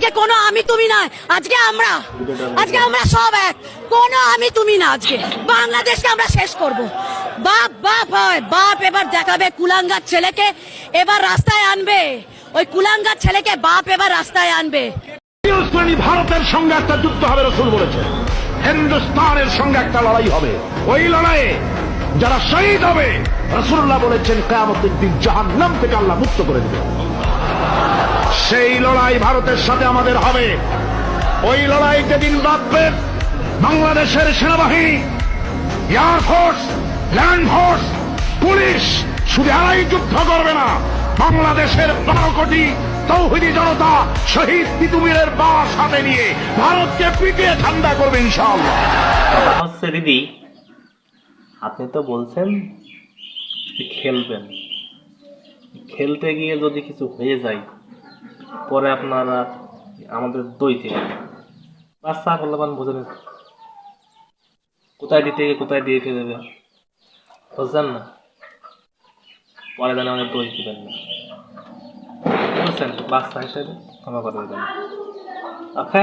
আজকে কোনো আমি তুমি নয়, আজকে আমরা। আজকে আমরা সব এক। কোনো আমি তুমি না আজকে। বাংলাদেশকে আমরা শেষ করব। বাপ বাপ হয়, বাপ এবার দেখাবে কুলাঙ্গার ছেলেকে, এবার রাস্তায় আনবে। ওই কুলাঙ্গার ছেলেকে বাপ এবার রাস্তায় আনবে। ভারতের সঙ্গে একটা যুদ্ধ হবে রসুল বলেছে। হিন্দুস্তানের সঙ্গে একটা লড়াই হবে। ওই লড়াইয়ে যারা শহীদ হবে, রসুল্লাহ বলেছেন, কেয়ামতের দিন জাহান্নাম থেকে আল্লাহ মুক্ত করে দেবে। সেই লড়াই ভারতের সাথে আমাদের হবে। ওই লড়াইতে দিন রাখবেন বাংলাদেশের সেনাবাহিনী এয়ারফোর্স ল্যান্ড ফোর্স পুলিশ শুধু এরাই যুদ্ধ করবে না। বাংলাদেশের বারো কোটি তৌহিদি জনতা শহীদ তিতুমিরের বাস হাতে নিয়ে ভারতকে পিটিয়ে ঠান্ডা করবে ইনশাআল্লাহ। কথা হচ্ছে দিদি। আপনি তো বলছেন খেলবেন। খেলতে গিয়ে যদি কিছু হয়ে যায় পরে আপনারা আমাদের দই দইতে বাচ্চা করলাম বুঝে নিন কোথায় দিতে গিয়ে কোথায় দিয়ে ফেলে দেবে? বুঝছেন না? পরে জানে আমাদের দই দিবেন না। বুঝছেন? বাচ্চা হিসেবে ক্ষমা করে দেবেন। ওকে?